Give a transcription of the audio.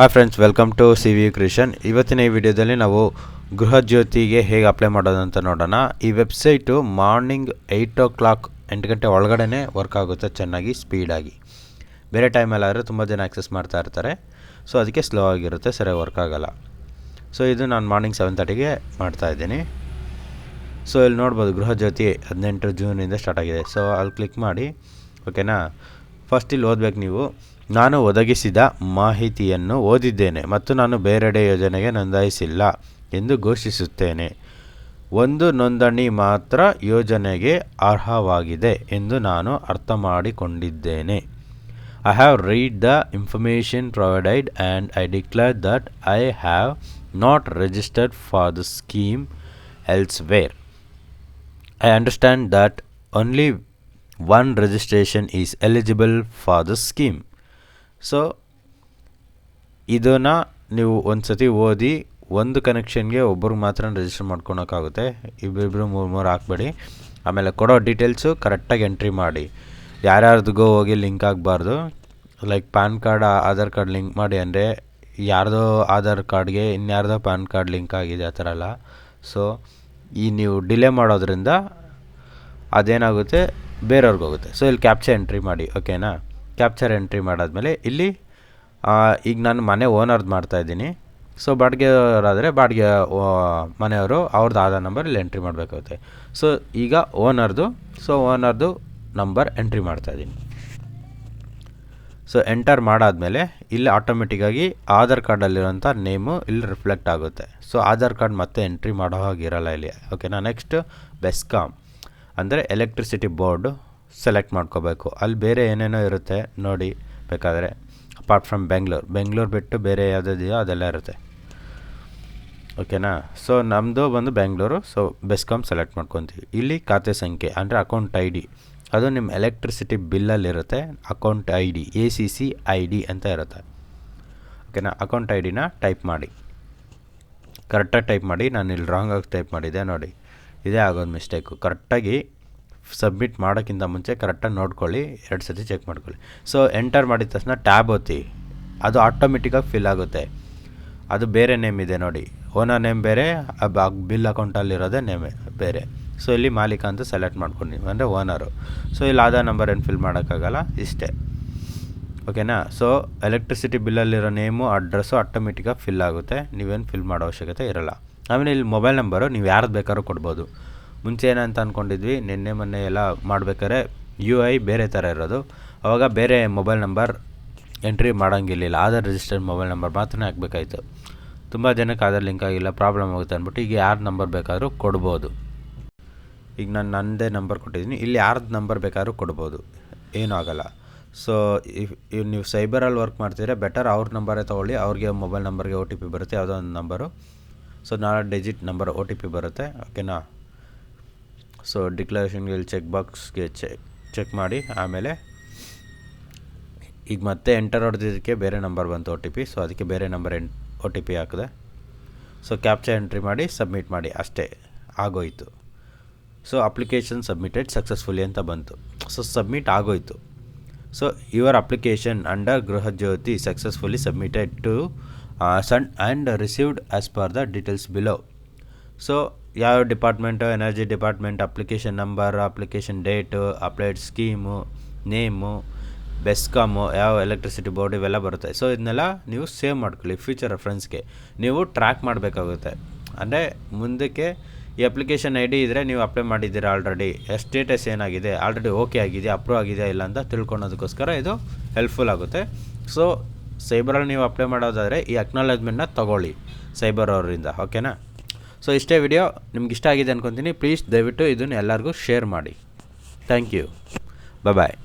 Hi friends welcome to C V Krishan ಇವತ್ತಿನ ಈ ವಿಡಿಯೋದಲ್ಲಿ ನಾವು ಗೃಹ ಜ್ಯೋತಿಗೆ ಹೇಗೆ ಅಪ್ಲೈ ಮಾಡೋದು ಅಂತ ನೋಡೋಣ. ಈ website morning eight o'clock ಎಂಟು ಗಂಟೆ ಒಳಗಡೆ ವರ್ಕ್ ಆಗುತ್ತೆ ಚೆನ್ನಾಗಿ ಸ್ಪೀಡಾಗಿ ಬೇರೆ ಟೈಮಲ್ಲಾದರೆ ತುಂಬ ಜನ ಆಕ್ಸೆಸ್ ಮಾಡ್ತಾ ಇರ್ತಾರೆ. ಸೊ ಅದಕ್ಕೆ ಸ್ಲೋ ಆಗಿರುತ್ತೆ, ಸರಿಯಾಗಿ ವರ್ಕ್ ಆಗೋಲ್ಲ. ಸೊ ಇದು ನಾನು ಮಾರ್ನಿಂಗ್ ಸೆವೆನ್ ತರ್ಟಿಗೆ ಮಾಡ್ತಾಯಿದ್ದೀನಿ ಸೊ ಇಲ್ಲಿ ನೋಡ್ಬೋದು ಗೃಹ ಜ್ಯೋತಿ ಹದಿನೆಂಟು ಜೂನಿಂದ ಸ್ಟಾರ್ಟ್ ಆಗಿದೆ. ಸೊ ಅಲ್ಲಿ ಕ್ಲಿಕ್ ಮಾಡಿ ಓಕೆನಾ ಫಸ್ಟ್ ಇಲ್ಲಿ ಓದಬೇಕು ನೀವು. ನಾನು ಒದಗಿಸಿದ ಮಾಹಿತಿಯನ್ನು ಓದಿದ್ದೇನೆ ಮತ್ತು ನಾನು ಬೇರೆಡೆ ಯೋಜನೆಗೆ ನೋಂದಾಯಿಸಿಲ್ಲ ಎಂದು ಘೋಷಿಸುತ್ತೇನೆ. ಒಂದು ನೋಂದಣಿ ಮಾತ್ರ ಯೋಜನೆಗೆ ಅರ್ಹವಾಗಿದೆ ಎಂದು ನಾನು ಅರ್ಥ ಮಾಡಿಕೊಂಡಿದ್ದೇನೆ I have read the information provided and I declare that I have not registered for the scheme elsewhere I understand that only one registration is eligible for the scheme. So ಇದನ್ನು ನೀವು ಒಂದು ಸತಿ ಓದಿ ಒಂದು ಕನೆಕ್ಷನ್ಗೆ ಒಬ್ಬರು ಮಾತ್ರ ರಿಜಿಸ್ಟರ್ ಮಾಡ್ಕೊಳಕ್ಕಾಗುತ್ತೆ. ಇಬ್ಬಿಬ್ಬರು ಮೂರು ಮೂರು ಹಾಕ್ಬೇಡಿ. ಆಮೇಲೆ ಕೊಡೋ ಡೀಟೇಲ್ಸು ಕರೆಕ್ಟಾಗಿ ಎಂಟ್ರಿ ಮಾಡಿ. ಯಾರ್ಯಾರ್ದಿಗೋ ಹೋಗಿ ಲಿಂಕ್ ಆಗಬಾರ್ದು. Like PAN card Aadhaar card link ಮಾಡಿ ಅಂದರೆ ಯಾರ್ದೋ ಆಧಾರ್ ಕಾರ್ಡ್ಗೆ ಇನ್ಯಾರ್ದೋ ಪ್ಯಾನ್ ಕಾರ್ಡ್ ಲಿಂಕ್ ಆಗಿದೆ ಆ ಥರ ಎಲ್ಲ ಸೊ ಈ ನೀವು ಡಿಲೇ ಮಾಡೋದ್ರಿಂದ ಅದೇನಾಗುತ್ತೆ? ಬೇರೆಯವ್ರಿಗೋಗುತ್ತೆ ಸೊ ಇಲ್ಲಿ ಕ್ಯಾಪ್ಚರ್ ಎಂಟ್ರಿ ಮಾಡಿ ಓಕೆನಾ ಕ್ಯಾಪ್ಚರ್ ಎಂಟ್ರಿ ಮಾಡಾದಮೇಲೆ ಇಲ್ಲಿ ಈಗ ನಾನು ಮನೆ ಓನರ್ದು ಮಾಡ್ತಾಯಿದ್ದೀನಿ ಸೊ ಬಾಡಿಗೆಯವರಾದರೆ ಬಾಡಿಗೆ ಮನೆಯವರು ಅವ್ರದ್ದು ಆಧಾರ್ ನಂಬರ್ ಇಲ್ಲಿ ಎಂಟ್ರಿ ಮಾಡಬೇಕಾಗುತ್ತೆ. ಸೊ ಈಗ ಓನರ್ದು ಸೊ ಓನರ್ದು ನಂಬರ್ ಎಂಟ್ರಿ ಮಾಡ್ತಾಯಿದ್ದೀನಿ ಸೊ ಎಂಟರ್ ಮಾಡಾದಮೇಲೆ ಇಲ್ಲಿ ಆಟೋಮೆಟಿಕ್ಕಾಗಿ ಆಧಾರ್ ಕಾರ್ಡಲ್ಲಿರೋಂಥ ನೇಮು ಇಲ್ಲಿ ರಿಫ್ಲೆಕ್ಟ್ ಆಗುತ್ತೆ. ಸೊ ಆಧಾರ್ ಕಾರ್ಡ್ ಮತ್ತೆ ಎಂಟ್ರಿ ಮಾಡೋ ಹಾಗಿರಲ್ಲ ಇಲ್ಲಿ. ಓಕೆನಾ ನೆಕ್ಸ್ಟ್ ಬೆಸ್ಕಾಮ್ ಅಂದರೆ ಎಲೆಕ್ಟ್ರಿಸಿಟಿ ಬೋರ್ಡು ಸೆಲೆಕ್ಟ್ ಮಾಡ್ಕೋಬೇಕು. ಅಲ್ಲಿ ಬೇರೆ ಏನೇನೋ ಇರುತ್ತೆ ನೋಡಿ ಬೇಕಾದರೆ ಅಪಾರ್ಟ್ ಫ್ರಮ್ ಬೆಂಗ್ಳೂರು ಬೆಂಗ್ಳೂರು ಬಿಟ್ಟು ಬೇರೆ ಯಾವುದಿದೆಯೋ ಅದೆಲ್ಲ ಇರುತ್ತೆ. ಓಕೆನಾ ಸೊ ನಮ್ಮದು ಬಂದು ಬೆಂಗಳೂರು ಸೊ ಬೆಸ್ಕಾಮ್ ಸೆಲೆಕ್ಟ್ ಮಾಡ್ಕೊತೀವಿ. ಇಲ್ಲಿ ಖಾತೆ ಸಂಖ್ಯೆ, ಅಂದರೆ ಅಕೌಂಟ್ ಐ ಡಿ ಅದು ನಿಮ್ಮ electricity ಬಿಲ್ಲಲ್ಲಿರುತ್ತೆ account I D A C C I D ಅಂತ ಇರುತ್ತೆ. ಓಕೆನಾ ಅಕೌಂಟ್ ಐ ಡಿನ ಟೈಪ್ ಮಾಡಿ. ಕರೆಕ್ಟಾಗಿ ಟೈಪ್ ಮಾಡಿ, ನಾನು ಇಲ್ಲಿ ರಾಂಗಾಗಿ ಟೈಪ್ ಮಾಡಿದ್ದೆ ನೋಡಿ. ಇದೇ ಆಗೋದು ಮಿಸ್ಟೇಕು ಕರೆಕ್ಟಾಗಿ ಸಬ್ಮಿಟ್ ಮಾಡೋಕ್ಕಿಂತ ಮುಂಚೆ ಕರೆಕ್ಟಾಗಿ ನೋಡ್ಕೊಳ್ಳಿ, ಎರಡು ಸರ್ತಿ ಚೆಕ್ ಮಾಡ್ಕೊಳ್ಳಿ. ಸೊ ಎಂಟರ್ ಮಾಡಿದ ತಕ್ಷಣ ಟ್ಯಾಬ್ ಒತ್ತಿ. ಅದು ಆಟೋಮೆಟಿಕ್ಕಾಗಿ ಫಿಲ್ ಆಗುತ್ತೆ. ಅದು ಬೇರೆ ನೇಮ್ ಇದೆ ನೋಡಿ. ಓನರ್ ನೇಮ್ ಬೇರೆ ಬಿಲ್ ಅಕೌಂಟಲ್ಲಿರೋದೇ ನೇಮ್ ಬೇರೆ. ಸೊ ಇಲ್ಲಿ ಮಾಲೀಕ ಅಂತ ಸೆಲೆಕ್ಟ್ ಮಾಡ್ಕೊಂಡಿವಿ ಅಂದರೆ ಓನರು ಸೊ ಇಲ್ಲಿ ಆಧಾರ್ ನಂಬರ್ ಏನು ಫಿಲ್ ಮಾಡೋಕ್ಕಾಗಲ್ಲ? ಇಷ್ಟೇ. ಓಕೆನಾ ಸೊ ಎಲೆಕ್ಟ್ರಿಸಿಟಿ ಬಿಲ್ಲಲ್ಲಿರೋ ನೇಮು ಅಡ್ರೆಸ್ಸು ಆಟೋಮೆಟಿಕ್ಕಾಗಿ ಫಿಲ್ ಆಗುತ್ತೆ. ನೀವೇನು ಫಿಲ್ ಮಾಡೋ ಅವಶ್ಯಕತೆ ಇರಲ್ಲ. ಆಮೇಲೆ ಇಲ್ಲಿ ಮೊಬೈಲ್ ನಂಬರು ನೀವು ಯಾರ್ದು ಬೇಕಾದ್ರೂ ಕೊಡ್ಬೋದು. ಮುಂಚೆ ಏನಂತ ಅಂದ್ಕೊಂಡಿದ್ವಿ ನಿನ್ನೆ, ಮೊನ್ನೆ ಎಲ್ಲ ಮಾಡ್ಬೇಕಾದ್ರೆ ಯು ಐ ಬೇರೆ ಥರ ಇರೋದು. ಅವಾಗ ಬೇರೆ ಮೊಬೈಲ್ ನಂಬರ್ ಎಂಟ್ರಿ ಮಾಡೋಂಗಿರಲಿಲ್ಲ. ಆಧಾರ್ ರಿಜಿಸ್ಟರ್ಡ್ ಮೊಬೈಲ್ ನಂಬರ್ ಮಾತ್ರ ಹಾಕಬೇಕಾಯ್ತು. ತುಂಬ ಜನಕ್ಕೆ ಆಧಾರ್ ಲಿಂಕ್ ಆಗಿಲ್ಲ, ಪ್ರಾಬ್ಲಮ್ ಆಗುತ್ತೆ ಅಂದ್ಬಿಟ್ಟು ಈಗ ಯಾರ ನಂಬರ್ ಬೇಕಾದರೂ ಕೊಡ್ಬೋದು. ಈಗ ನಾನು ನನ್ನದೇ ನಂಬರ್ ಕೊಟ್ಟಿದ್ದೀನಿ. ಇಲ್ಲಿ ಯಾರ್ದು ನಂಬರ್ ಬೇಕಾದ್ರೂ ಕೊಡ್ಬೋದು. ಏನೂ ಆಗಲ್ಲ. ಸೊ ಇಫ್ ನೀವು ಸೈಬರಲ್ಲಿ ವರ್ಕ್ ಮಾಡ್ತಿದ್ರೆ ಬೆಟರ್ ಅವ್ರ ನಂಬರೇ ತೊಗೊಳ್ಳಿ. ಅವ್ರಿಗೆ ಮೊಬೈಲ್ ನಂಬರ್ಗೆ ಒ ಟಿ ಪಿ ಬರುತ್ತೆ. ಯಾವುದೋ ಒಂದು ನಂಬರು ಸೊ ನಾಲ್ಕು digit number O T P ಬರುತ್ತೆ. ಓಕೆನಾ ಸೊ ಡಿಕ್ಲರೇಷನ್ಗೆ ಚೆಕ್ ಬಾಕ್ಸ್ಗೆ ಚೆಕ್ ಚೆಕ್ ಮಾಡಿ, ಆಮೇಲೆ ಈಗ ಮತ್ತೆ ಎಂಟರ್ ಹೊಡೆದಿದ್ದಕ್ಕೆ ಬೇರೆ ನಂಬರ್ ಬಂತು ಒ ಟಿ ಪಿ ಸೊ ಅದಕ್ಕೆ ಬೇರೆ number N O T P ಹಾಕಿದೆ. ಸೊ ಕ್ಯಾಪ್ಚರ್ ಎಂಟ್ರಿ ಮಾಡಿ ಸಬ್ಮಿಟ್ ಮಾಡಿ, ಅಷ್ಟೇ ಆಗೋಯ್ತು. ಸೊ ಅಪ್ಲಿಕೇಶನ್ ಸಬ್ಮಿಟೆಡ್ ಸಕ್ಸಸ್ಫುಲಿ ಅಂತ ಬಂತು. ಸೊ ಸಬ್ಮಿಟ್ ಆಗೋಯ್ತು. So your application under Gruha Jyothi successfully submitted to sun and received as per the details below so ಯಾವ department, energy department, application number, application date applied scheme, name, BESCOM, ಯಾವ electricity board ಇವೆಲ್ಲ ಬರುತ್ತೆ. So, ಇದನ್ನೆಲ್ಲ ನೀವು save ಮಾಡ್ಕೊಳ್ಳಿ, future ರೆಫ್ರೆನ್ಸ್ಗೆ. ನೀವು track ಮಾಡಬೇಕಾಗುತ್ತೆ. ಅಂದರೆ ಮುಂದಕ್ಕೆ ಈ ಅಪ್ಲಿಕೇಶನ್ ಐ ಡಿ ಇದ್ದರೆ ನೀವು ಅಪ್ಲೈ ಮಾಡಿದ್ದೀರಾ ಆಲ್ರೆಡಿ. ಸ್ಟೇಟಸ್ ಏನಾಗಿದೆ, ಆಲ್ರೆಡಿ ಓಕೆ ಆಗಿದೆಯಾ, ಅಪ್ರೂವ್ ಆಗಿದೆಯಾ ಇಲ್ಲ ಅಂತ ತಿಳ್ಕೊಳೋದಕ್ಕೋಸ್ಕರ ಇದು ಹೆಲ್ಪ್ಫುಲ್ ಆಗುತ್ತೆ. ಸೊ, ಸೈಬರಲ್ಲಿ ನೀವು ಅಪ್ಲೈ ಮಾಡೋದಾದರೆ ಈ ಅಕ್ನಾಲೇಜ್ಮೆಂಟ್ನ ತೊಗೊಳ್ಳಿ, ಸೈಬರ್ ಅವರಿಂದ ಓಕೆನಾ ಸೊ ಇಷ್ಟೇ ವಿಡಿಯೋ ನಿಮ್ಗೆ ಇಷ್ಟ ಆಗಿದೆ ಅನ್ಕೊತೀನಿ. ಪ್ಲೀಸ್ ದಯವಿಟ್ಟು ಇದನ್ನು ಎಲ್ಲರಿಗೂ ಶೇರ್ ಮಾಡಿ. Thank you bye